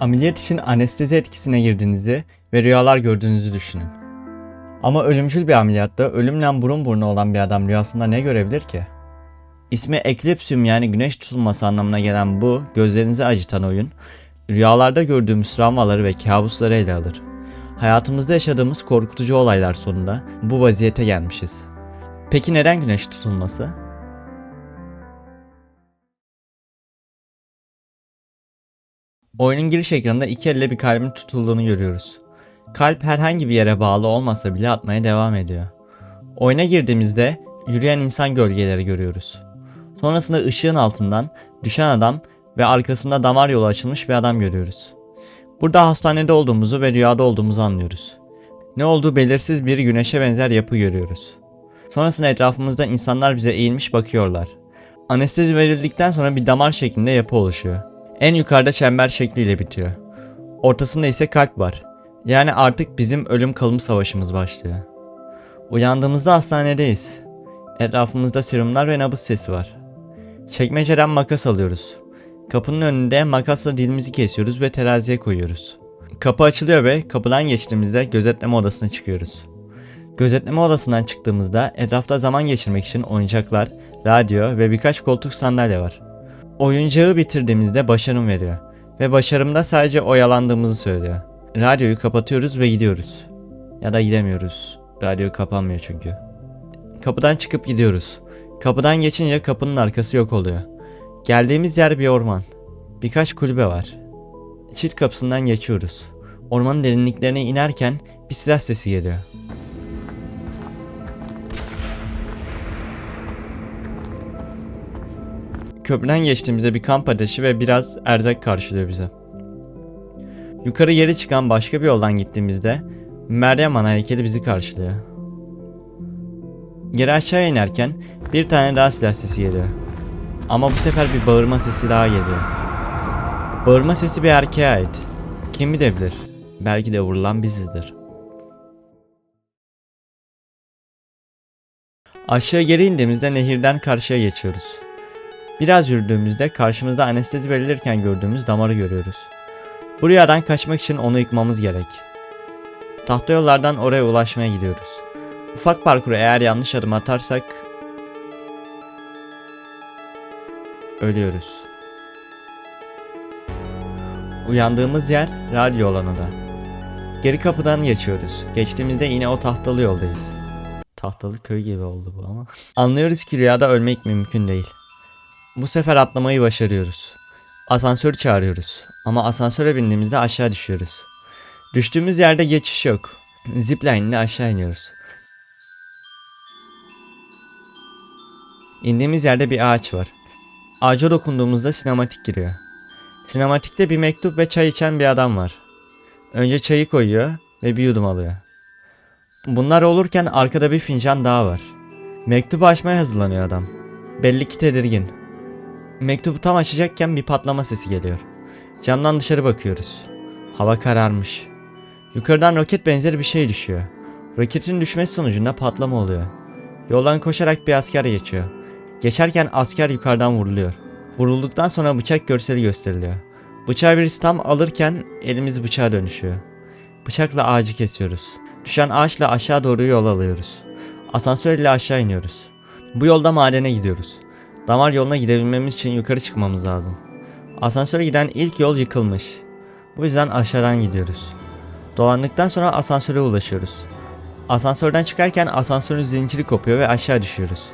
Ameliyat için anestezi etkisine girdiğinizi ve rüyalar gördüğünüzü düşünün. Ama ölümcül bir ameliyatta ölümle burun buruna olan bir adam rüyasında ne görebilir ki? İsmi eklipsüm yani güneş tutulması anlamına gelen bu gözlerinizi acıtan oyun, rüyalarda gördüğümüz travmaları ve kabusları ele alır. Hayatımızda yaşadığımız korkutucu olaylar sonunda bu vaziyete gelmişiz. Peki neden güneş tutulması? Oyunun giriş ekranında iki elle bir kalbin tutulduğunu görüyoruz. Kalp herhangi bir yere bağlı olmasa bile atmaya devam ediyor. Oyuna girdiğimizde yürüyen insan gölgeleri görüyoruz. Sonrasında ışığın altından düşen adam ve arkasında damar yolu açılmış bir adam görüyoruz. Burada hastanede olduğumuzu ve rüyada olduğumuzu anlıyoruz. Ne olduğu belirsiz bir güneşe benzer yapı görüyoruz. Sonrasında etrafımızda insanlar bize eğilmiş bakıyorlar. Anestezi verildikten sonra bir damar şeklinde yapı oluşuyor. En yukarıda çember şekliyle bitiyor. Ortasında ise kalp var. Yani artık bizim ölüm kalım savaşımız başlıyor. Uyandığımızda hastanedeyiz. Etrafımızda serumlar ve nabız sesi var. Çekmeceden makas alıyoruz. Kapının önünde makasla dilimizi kesiyoruz ve teraziye koyuyoruz. Kapı açılıyor ve kapıdan geçtiğimizde gözetleme odasına çıkıyoruz. Gözetleme odasından çıktığımızda etrafta zaman geçirmek için oyuncaklar, radyo ve birkaç koltuk sandalye var. Oyuncağı bitirdiğimizde başarım veriyor ve başarımda sadece oyalandığımızı söylüyor. Radyoyu kapatıyoruz ve gidiyoruz. Ya da gidemiyoruz. Radyo kapanmıyor çünkü. Kapıdan çıkıp gidiyoruz. Kapıdan geçince kapının arkası yok oluyor. Geldiğimiz yer bir orman. Birkaç kulübe var. Çift kapısından geçiyoruz. Ormanın derinliklerine inerken bir silah sesi geliyor. Köprüden geçtiğimizde bir kamp ateşi ve biraz erzak karşılıyor bize. Yukarı yeri çıkan başka bir yoldan gittiğimizde Meryem Ana heykeli bizi karşılıyor. Geri aşağı inerken bir tane daha silah sesi geliyor. Ama bu sefer bir bağırma sesi daha geliyor. Bağırma sesi bir erkeğe ait. Kim bilebilir? Belki de vurulan bizizdir. Aşağı geri indiğimizde nehirden karşıya geçiyoruz. Biraz yürüdüğümüzde karşımızda anestezi verilirken gördüğümüz damarı görüyoruz. Bu rüyadan kaçmak için onu yıkmamız gerek. Tahta yollardan oraya ulaşmaya gidiyoruz. Ufak parkuru eğer yanlış adım atarsak ölüyoruz. Uyandığımız yer radyo olan oda. Geri kapıdan geçiyoruz. Geçtiğimizde yine o tahtalı yoldayız. Tahtalı köy gibi oldu bu ama. Anlıyoruz ki rüyada ölmek mümkün değil. Bu sefer atlamayı başarıyoruz. Asansör çağırıyoruz ama asansöre bindiğimizde aşağı düşüyoruz. Düştüğümüz yerde geçiş yok. Zipline ile aşağı iniyoruz. İndiğimiz yerde bir ağaç var. Ağaca dokunduğumuzda sinematik giriyor. Sinematikte bir mektup ve çay içen bir adam var. Önce çayı koyuyor ve bir yudum alıyor. Bunlar olurken arkada bir fincan daha var. Mektubu açmaya hazırlanıyor adam. Belli ki tedirgin. Mektubu tam açacakken bir patlama sesi geliyor. Camdan dışarı bakıyoruz. Hava kararmış. Yukarıdan roket benzeri bir şey düşüyor. Roketin düşmesi sonucunda patlama oluyor. Yoldan koşarak bir asker geçiyor. Geçerken asker yukarıdan vuruluyor. Vurulduktan sonra bıçak görseli gösteriliyor. Bıçağı birisi tam alırken elimiz bıçağa dönüşüyor. Bıçakla ağacı kesiyoruz. Düşen ağaçla aşağı doğru yol alıyoruz. Asansör ile aşağı iniyoruz. Bu yolda madene gidiyoruz. Damar yoluna gidebilmemiz için yukarı çıkmamız lazım. Asansöre giden ilk yol yıkılmış. Bu yüzden aşağıdan gidiyoruz. Dolandıktan sonra asansöre ulaşıyoruz. Asansörden çıkarken asansörün zinciri kopuyor ve aşağı düşüyoruz.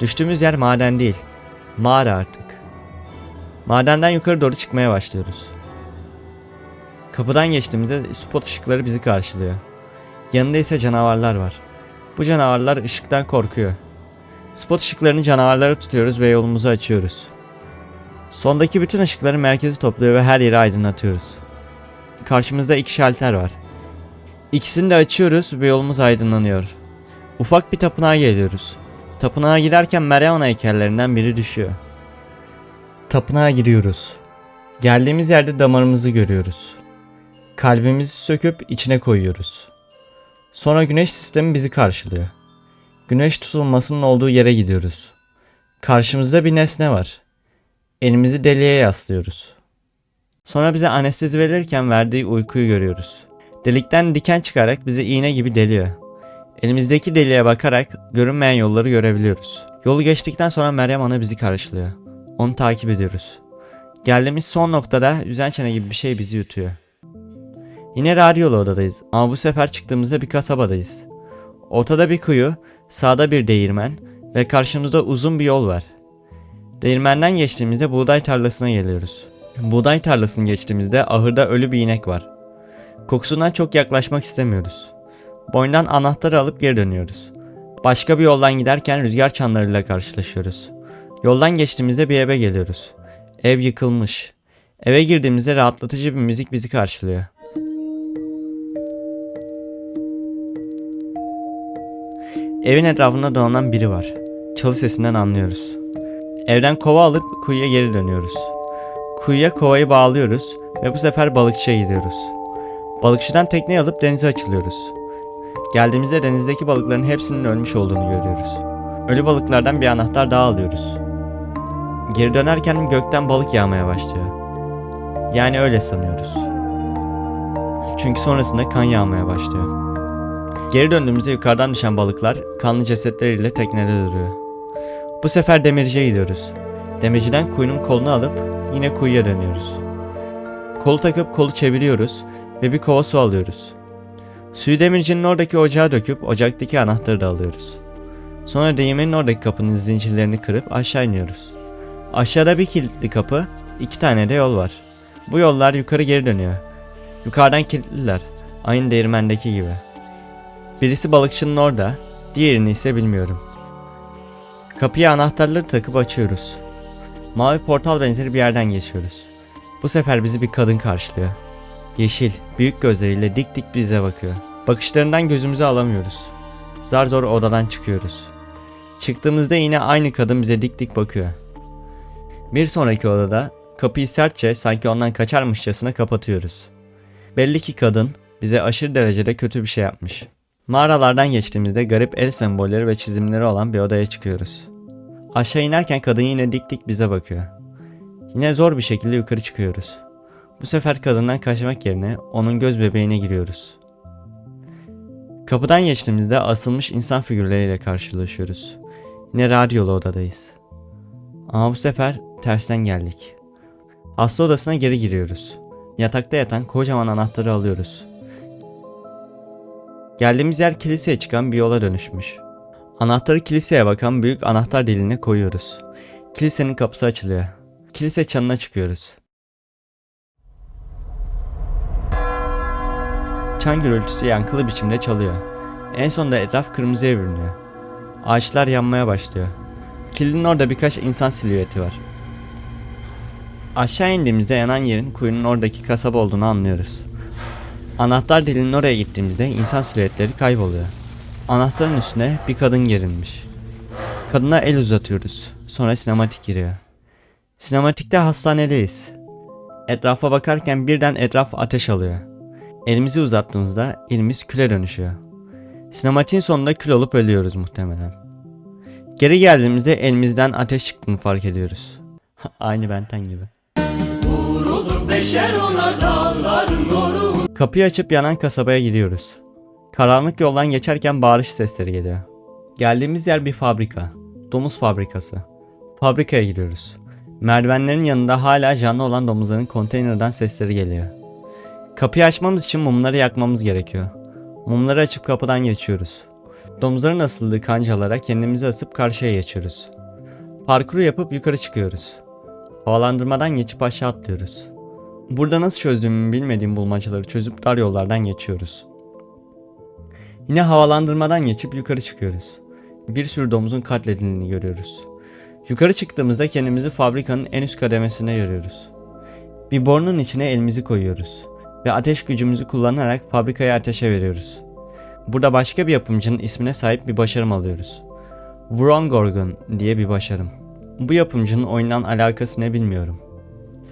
Düştüğümüz yer maden değil. Mağara artık. Madenden yukarı doğru çıkmaya başlıyoruz. Kapıdan geçtiğimizde spot ışıkları bizi karşılıyor. Yanında ise canavarlar var. Bu canavarlar ışıktan korkuyor. Spot ışıklarını canavarlara tutuyoruz ve yolumuzu açıyoruz. Sondaki bütün ışıkları merkezi topluyor ve her yeri aydınlatıyoruz. Karşımızda iki şalter var. İkisini de açıyoruz ve yolumuz aydınlanıyor. Ufak bir tapınağa geliyoruz. Tapınağa girerken Meryem heykellerinden biri düşüyor. Tapınağa giriyoruz. Geldiğimiz yerde damarımızı görüyoruz. Kalbimizi söküp içine koyuyoruz. Sonra güneş sistemi bizi karşılıyor. Güneş tutulmasının olduğu yere gidiyoruz. Karşımızda bir nesne var. Elimizi deliğe yaslıyoruz. Sonra bize anestezi verirken verdiği uykuyu görüyoruz. Delikten diken çıkarak bizi iğne gibi deliyor. Elimizdeki deliğe bakarak görünmeyen yolları görebiliyoruz. Yolu geçtikten sonra Meryem Ana bizi karşılıyor. Onu takip ediyoruz. Geldiğimiz son noktada yüzen çene gibi bir şey bizi yutuyor. Yine radyolu odadayız ama bu sefer çıktığımızda bir kasabadayız. Ortada bir kuyu, sağda bir değirmen ve karşımızda uzun bir yol var. Değirmenden geçtiğimizde buğday tarlasına geliyoruz. Buğday tarlasını geçtiğimizde ahırda ölü bir inek var. Kokusundan çok yaklaşmak istemiyoruz. Boyndan anahtarı alıp geri dönüyoruz. Başka bir yoldan giderken rüzgar çanlarıyla karşılaşıyoruz. Yoldan geçtiğimizde bir eve geliyoruz. Ev yıkılmış. Eve girdiğimizde rahatlatıcı bir müzik bizi karşılıyor. Evin etrafında dolanan biri var. Çalı sesinden anlıyoruz. Evden kova alıp kuyuya geri dönüyoruz. Kuyuya kovayı bağlıyoruz ve bu sefer balıkçıya gidiyoruz. Balıkçıdan tekneyi alıp denize açılıyoruz. Geldiğimizde denizdeki balıkların hepsinin ölmüş olduğunu görüyoruz. Ölü balıklardan bir anahtar daha alıyoruz. Geri dönerken gökten balık yağmaya başlıyor. Yani öyle sanıyoruz. Çünkü sonrasında kan yağmaya başlıyor. Geri döndüğümüzde yukarıdan düşen balıklar kanlı cesetleriyle teknede duruyor. Bu sefer demirciye gidiyoruz. Demirciden kuyunun kolunu alıp yine kuyuya dönüyoruz. Kolu takıp kolu çeviriyoruz ve bir kova su alıyoruz. Suyu demircinin oradaki ocağa döküp ocaktaki anahtarı da alıyoruz. Sonra değirmenin oradaki kapının zincirlerini kırıp aşağı iniyoruz. Aşağıda bir kilitli kapı, iki tane de yol var. Bu yollar yukarı geri dönüyor. Yukarıdan kilitliler, aynı değirmendeki gibi. Birisi balıkçının orada, diğerini ise bilmiyorum. Kapıya anahtarları takıp açıyoruz. Mavi portal benzeri bir yerden geçiyoruz. Bu sefer bizi bir kadın karşılıyor. Yeşil, büyük gözleriyle dik dik bize bakıyor. Bakışlarından gözümüzü alamıyoruz. Zar zor odadan çıkıyoruz. Çıktığımızda yine aynı kadın bize dik dik bakıyor. Bir sonraki odada kapıyı sertçe sanki ondan kaçarmışçasına kapatıyoruz. Belli ki kadın bize aşırı derecede kötü bir şey yapmış. Mağaralardan geçtiğimizde garip el sembolleri ve çizimleri olan bir odaya çıkıyoruz. Aşağı inerken kadın yine dik dik bize bakıyor. Yine zor bir şekilde yukarı çıkıyoruz. Bu sefer kadından kaçmak yerine onun göz bebeğine giriyoruz. Kapıdan geçtiğimizde asılmış insan figürleriyle karşılaşıyoruz. Yine radyolu odadayız. Ama bu sefer tersten geldik. Hasta odasına geri giriyoruz. Yatakta yatan kocaman anahtarı alıyoruz. Geldiğimiz yer kiliseye çıkan bir yola dönüşmüş. Anahtarı kiliseye bakan büyük anahtar deliğine koyuyoruz. Kilisenin kapısı açılıyor. Kilise çanına çıkıyoruz. Çan gürültüsü yankılı biçimde çalıyor. En sonunda etraf kırmızıya bürünüyor. Ağaçlar yanmaya başlıyor. Kilidin orada birkaç insan silüeti var. Aşağı indiğimizde yanan yerin kuyunun oradaki kasaba olduğunu anlıyoruz. Anahtar dilinin oraya gittiğimizde insan silüetleri kayboluyor. Anahtarın üstüne bir kadın gerilmiş. Kadına el uzatıyoruz. Sonra sinematik giriyor. Sinematikte hastanedeyiz. Etrafa bakarken birden etraf ateş alıyor. Elimizi uzattığımızda elimiz küle dönüşüyor. Sinematiğin sonunda kül olup ölüyoruz muhtemelen. Geri geldiğimizde elimizden ateş çıktığını fark ediyoruz. Aynı benten gibi. Vurulur beşer ona dağların doru Kapıyı açıp yanan kasabaya giriyoruz. Karanlık yoldan geçerken bağırış sesleri geliyor. Geldiğimiz yer bir fabrika. Domuz fabrikası. Fabrikaya giriyoruz. Merdivenlerin yanında hala canlı olan domuzların konteynerden sesleri geliyor. Kapıyı açmamız için mumları yakmamız gerekiyor. Mumları açıp kapıdan geçiyoruz. Domuzların asıldığı kancalara kendimizi asıp karşıya geçiyoruz. Parkuru yapıp yukarı çıkıyoruz. Havalandırmadan geçip aşağı atlıyoruz. Burada nasıl çözdüğümü bilmediğim bulmacaları çözüp dar yollardan geçiyoruz. Yine havalandırmadan geçip yukarı çıkıyoruz. Bir sürü domuzun katledildiğini görüyoruz. Yukarı çıktığımızda kendimizi fabrikanın en üst kademesine görüyoruz. Bir borunun içine elimizi koyuyoruz ve ateş gücümüzü kullanarak fabrikayı ateşe veriyoruz. Burada başka bir yapımcının ismine sahip bir başarım alıyoruz. Vrongorgon diye bir başarım. Bu yapımcının oyundan alakası ne bilmiyorum.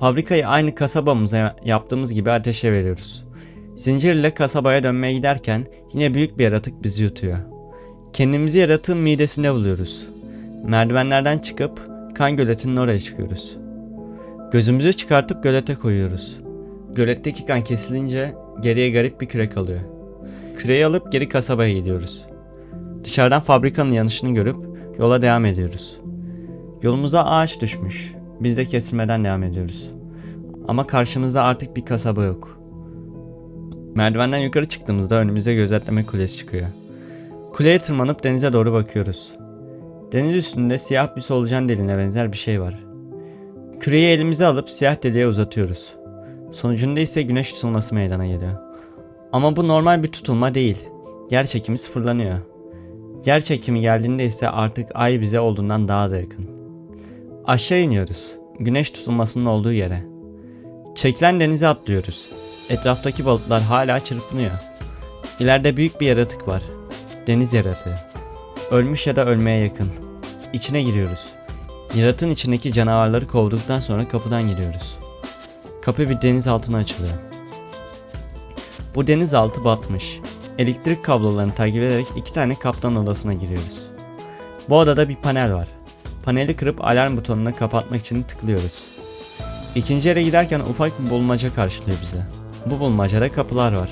Fabrikayı aynı kasabamıza yaptığımız gibi ateşe veriyoruz. Zincirle kasabaya dönmeye giderken yine büyük bir yaratık bizi yutuyor. Kendimizi yaratığın midesinde buluyoruz. Merdivenlerden çıkıp kan göletinin oraya çıkıyoruz. Gözümüzü çıkartıp gölete koyuyoruz. Göletteki kan kesilince geriye garip bir küre kalıyor. Küreyi alıp geri kasabaya gidiyoruz. Dışarıdan fabrikanın yanışını görüp yola devam ediyoruz. Yolumuza ağaç düşmüş. Biz de kesilmeden devam ediyoruz. Ama karşımızda artık bir kasaba yok. Merdivenden yukarı çıktığımızda önümüze gözetleme kulesi çıkıyor. Kuleye tırmanıp denize doğru bakıyoruz. Deniz üstünde siyah bir solucan deliğine benzer bir şey var. Küreyi elimize alıp siyah deliğe uzatıyoruz. Sonucunda ise güneş tutulması meydana geliyor. Ama bu normal bir tutulma değil. Yer çekimi sıfırlanıyor. Yer çekimi geldiğinde ise artık ay bize olduğundan daha da yakın. Aşağı iniyoruz. Güneş tutulmasının olduğu yere. Çekilen denize atlıyoruz. Etraftaki balıklar hala çırpınıyor. İleride büyük bir yaratık var. Deniz yaratığı. Ölmüş ya da ölmeye yakın. İçine giriyoruz. Yaratığın içindeki canavarları kovduktan sonra kapıdan giriyoruz. Kapı bir deniz altına açılıyor. Bu denizaltı batmış. Elektrik kablolarını takip ederek iki tane kaptan odasına giriyoruz. Bu odada bir panel var. Paneli kırıp alarm butonuna kapatmak için tıklıyoruz. İkinci yere giderken ufak bir bulmaca karşılıyor bize. Bu bulmacada kapılar var.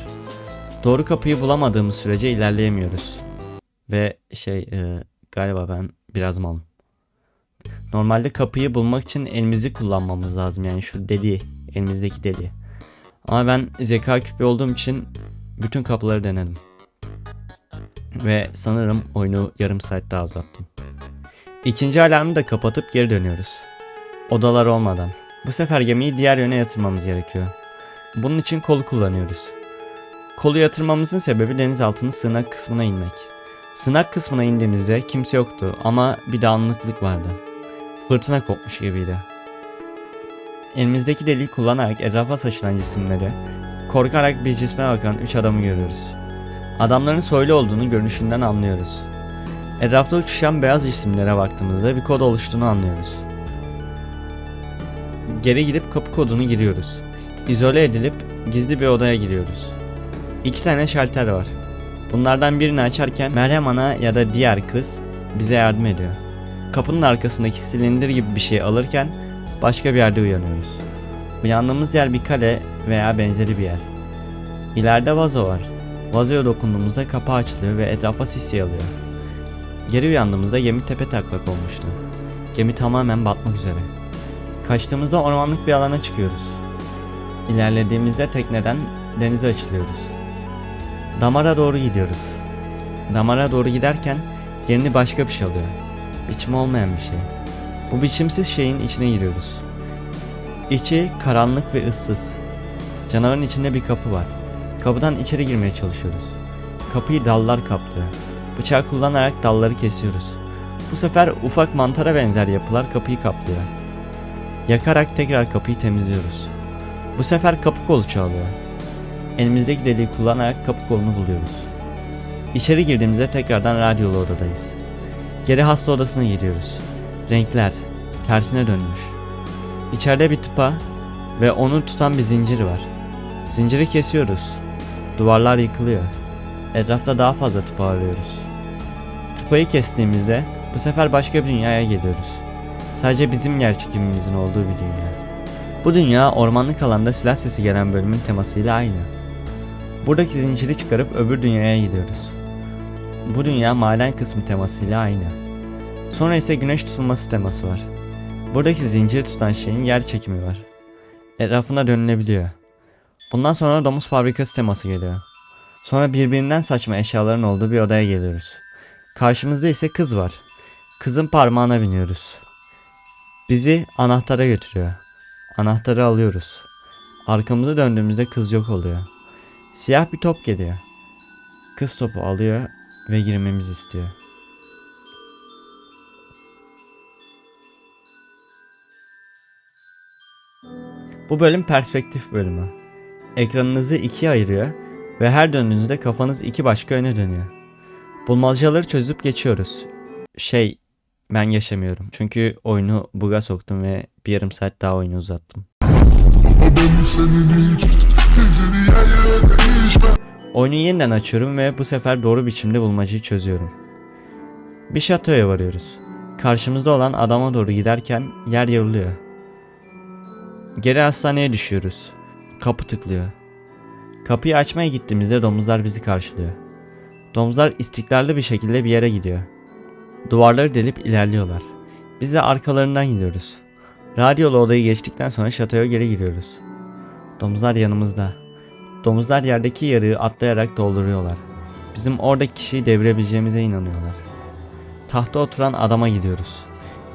Doğru kapıyı bulamadığımız sürece ilerleyemiyoruz. Ve şey e, galiba ben biraz malım. Normalde kapıyı bulmak için elimizi kullanmamız lazım yani şu deliği, elimizdeki deliği. Ama ben zeka küpü olduğum için bütün kapıları denedim. Ve sanırım oyunu yarım saat daha uzattım. İkinci alarmı da kapatıp geri dönüyoruz. Odalar olmadan. Bu sefer gemiyi diğer yöne yatırmamız gerekiyor. Bunun için kolu kullanıyoruz. Kolu yatırmamızın sebebi denizaltının sığınak kısmına inmek. Sığınak kısmına indiğimizde kimse yoktu ama bir dağınıklık vardı. Fırtına kopmuş gibiydi. Elimizdeki deliği kullanarak etrafa saçılan cisimleri, korkarak bir cisme bakan üç adamı görüyoruz. Adamların soylu olduğunu görünüşünden anlıyoruz. Etrafta uçuşan beyaz cisimlere baktığımızda bir kod oluştuğunu anlıyoruz. Geri gidip kapı kodunu giriyoruz. İzole edilip gizli bir odaya giriyoruz. İki tane şalter var. Bunlardan birini açarken Meryem Ana ya da diğer kız bize yardım ediyor. Kapının arkasındaki silindir gibi bir şey alırken başka bir yerde uyanıyoruz. Uyandığımız yer bir kale veya benzeri bir yer. İleride vazo var. Vazoya dokunduğumuzda kapı açılıyor ve etrafa sis yayılıyor. Geri uyandığımızda gemi tepe taklak olmuştu. Gemi tamamen batmak üzere. Kaçtığımızda ormanlık bir alana çıkıyoruz. İlerlediğimizde tekneden denize açılıyoruz. Damara doğru gidiyoruz. Damara doğru giderken yerini başka bir şey alıyor. Biçimi olmayan bir şey. Bu biçimsiz şeyin içine giriyoruz. İçi karanlık ve ıssız. Canavarın içinde bir kapı var. Kapıdan içeri girmeye çalışıyoruz. Kapıyı dallar kaplıyor. Bıçağı kullanarak dalları kesiyoruz. Bu sefer ufak mantara benzer yapılar kapıyı kaplıyor. Yakarak tekrar kapıyı temizliyoruz. Bu sefer kapı kolu çalıyor. Elimizdeki deliği kullanarak kapı kolunu buluyoruz. İçeri girdiğimizde tekrardan radyolu odadayız. Geri hasta odasına giriyoruz. Renkler tersine dönmüş. İçeride bir tıpa ve onu tutan bir zincir var. Zinciri kesiyoruz. Duvarlar yıkılıyor. Etrafta daha fazla tıpa arıyoruz. Tıpayı kestiğimizde bu sefer başka bir dünyaya geliyoruz. Sadece bizim yer çekimimizin olduğu bir dünya. Bu dünya ormanlık alanda silah sesi gelen bölümün temasıyla aynı. Buradaki zinciri çıkarıp öbür dünyaya gidiyoruz. Bu dünya maden kısmı temasıyla aynı. Sonra ise güneş tutulması teması var. Buradaki zinciri tutan şeyin yer çekimi var. Etrafında dönülebiliyor. Bundan sonra domuz fabrikası teması geliyor. Sonra birbirinden saçma eşyaların olduğu bir odaya geliyoruz. Karşımızda ise kız var. Kızın parmağına biniyoruz. Bizi anahtara götürüyor. Anahtarı alıyoruz. Arkamızı döndüğümüzde kız yok oluyor. Siyah bir top geliyor. Kız topu alıyor ve girmemizi istiyor. Bu bölüm perspektif bölümü. Ekranınızı ikiye ayırıyor ve her döndüğünüzde kafanız iki başka yöne dönüyor. Bulmacaları çözüp geçiyoruz. Şey, ben yaşamıyorum. Çünkü oyunu buga soktum ve bir yarım saat daha oyunu uzattım. Oyunu yeniden açıyorum ve bu sefer doğru biçimde bulmacayı çözüyorum. Bir şatoya varıyoruz. Karşımızda olan adama doğru giderken yer yarılıyor. Geri hastaneye düşüyoruz. Kapı tıklıyor. Kapıyı açmaya gittiğimizde domuzlar bizi karşılıyor. Domuzlar istiklalli bir şekilde bir yere gidiyor. Duvarları delip ilerliyorlar. Biz de arkalarından gidiyoruz. Radyolu odayı geçtikten sonra şatoya geri giriyoruz. Domuzlar yanımızda. Domuzlar yerdeki yarığı atlayarak dolduruyorlar. Bizim oradaki kişiyi devirebileceğimize inanıyorlar. Tahta oturan adama gidiyoruz.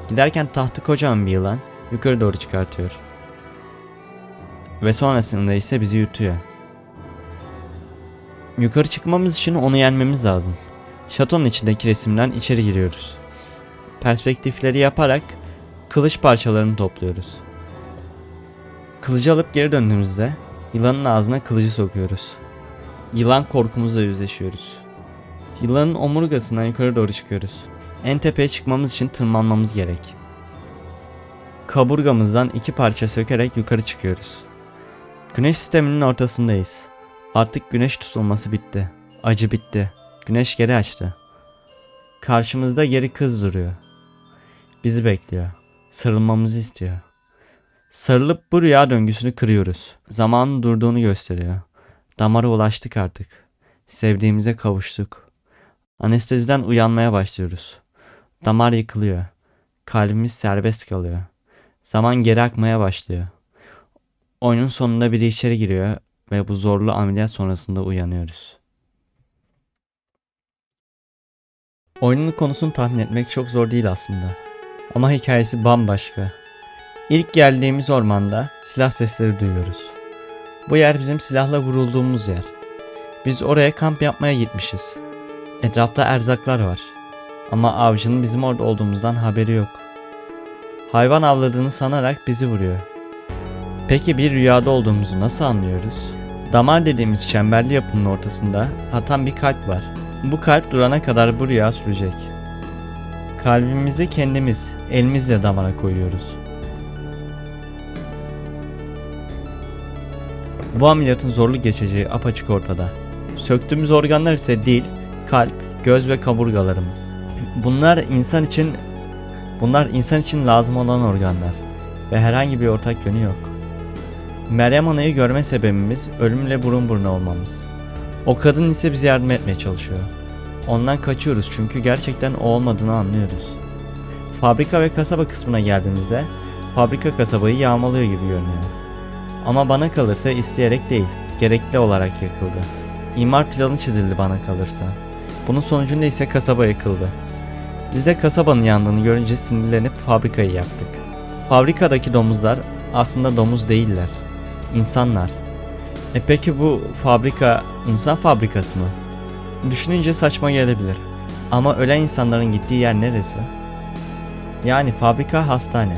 Giderken tahtı kocaman bir yılan yukarı doğru çıkartıyor. Ve sonrasında ise bizi yutuyor. Yukarı çıkmamız için onu yenmemiz lazım. Şatonun içindeki resimden içeri giriyoruz. Perspektifleri yaparak kılıç parçalarını topluyoruz. Kılıcı alıp geri döndüğümüzde yılanın ağzına kılıcı sokuyoruz. Yılan korkumuzla yüzleşiyoruz. Yılanın omurgasından yukarı doğru çıkıyoruz. En tepeye çıkmamız için tırmanmamız gerek. Kaburgamızdan iki parça sökerek yukarı çıkıyoruz. Güneş sisteminin ortasındayız. Artık güneş tutulması bitti. Acı bitti. Güneş geri açtı. Karşımızda geri kız duruyor. Bizi bekliyor. Sarılmamızı istiyor. Sarılıp bu rüya döngüsünü kırıyoruz. Zamanın durduğunu gösteriyor. Damara ulaştık artık. Sevdiğimize kavuştuk. Anesteziden uyanmaya başlıyoruz. Damar yıkılıyor. Kalbimiz serbest kalıyor. Zaman geri akmaya başlıyor. Oyunun sonunda biri içeri giriyor ve bu zorlu ameliyat sonrasında uyanıyoruz. Oyunun konusunu tahmin etmek çok zor değil aslında. Ama hikayesi bambaşka. İlk geldiğimiz ormanda silah sesleri duyuyoruz. Bu yer bizim silahla vurulduğumuz yer. Biz oraya kamp yapmaya gitmişiz. Etrafta erzaklar var. Ama avcının bizim orada olduğumuzdan haberi yok. Hayvan avladığını sanarak bizi vuruyor. Peki bir rüyada olduğumuzu nasıl anlıyoruz? Damar dediğimiz çemberli yapının ortasında atan bir kalp var. Bu kalp durana kadar bu rüya sürecek. Kalbimizi kendimiz elimizle damara koyuyoruz. Bu ameliyatın zorlu geçeceği apaçık ortada. Söktüğümüz organlar ise dil, kalp, göz ve kaburgalarımız. Bunlar insan için bunlar insan için lazım olan organlar ve herhangi bir ortak yönü yok. Meryem Ana'yı görme sebebimiz ölümle burun buruna olmamız. O kadın ise bize yardım etmeye çalışıyor. Ondan kaçıyoruz çünkü gerçekten o olmadığını anlıyoruz. Fabrika ve kasaba kısmına geldiğimizde fabrika kasabayı yağmalıyor gibi görünüyor. Ama bana kalırsa isteyerek değil, gerekli olarak yakıldı. İmar planı çizildi bana kalırsa. Bunun sonucunda ise kasaba yıkıldı. Biz de kasabanın yandığını görünce sinirlenip fabrikayı yaktık. Fabrikadaki domuzlar aslında domuz değiller. İnsanlar. E peki bu fabrika insan fabrikası mı? Düşününce saçma gelebilir. Ama ölen insanların gittiği yer neresi? Yani fabrika hastane.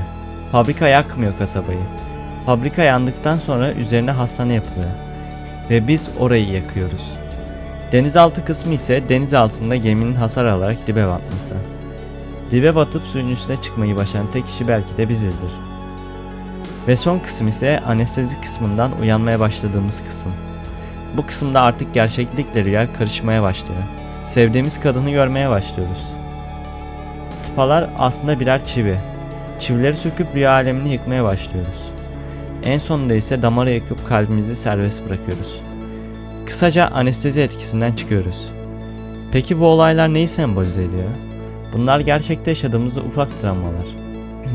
Fabrika yakmıyor kasabayı. Fabrika yandıktan sonra üzerine hastane yapılıyor. Ve biz orayı yakıyoruz. Denizaltı kısmı ise deniz altında geminin hasar alarak dibe batması. Dibe batıp suyun üstüne çıkmayı başaran tek kişi belki de bizizdir. Ve son kısım ise anestezi kısmından uyanmaya başladığımız kısım. Bu kısımda artık gerçeklikle rüya karışmaya başlıyor. Sevdiğimiz kadını görmeye başlıyoruz. Tıpalar aslında birer çivi. Çivileri söküp rüya alemini yıkmaya başlıyoruz. En sonunda ise damarı yakıp kalbimizi serbest bırakıyoruz. Kısaca anestezi etkisinden çıkıyoruz. Peki bu olaylar neyi sembolize ediyor? Bunlar gerçekte yaşadığımız ufak travmalar.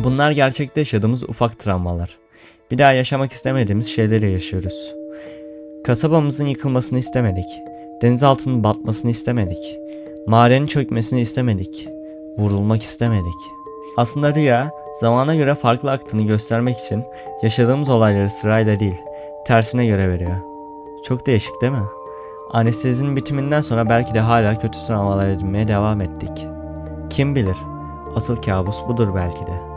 Bunlar gerçekte yaşadığımız ufak travmalar. Bir daha yaşamak istemediğimiz şeyleri yaşıyoruz. Kasabamızın yıkılmasını istemedik. Denizaltının batmasını istemedik. Mağaranın çökmesini istemedik. Vurulmak istemedik. Aslında rüya, zamana göre farklı aktığını göstermek için yaşadığımız olayları sırayla değil, tersine göre veriyor. Çok değişik değil mi? Anestezinin bitiminden sonra belki de hala kötü travmalar edinmeye devam ettik. Kim bilir? Asıl kabus budur belki de.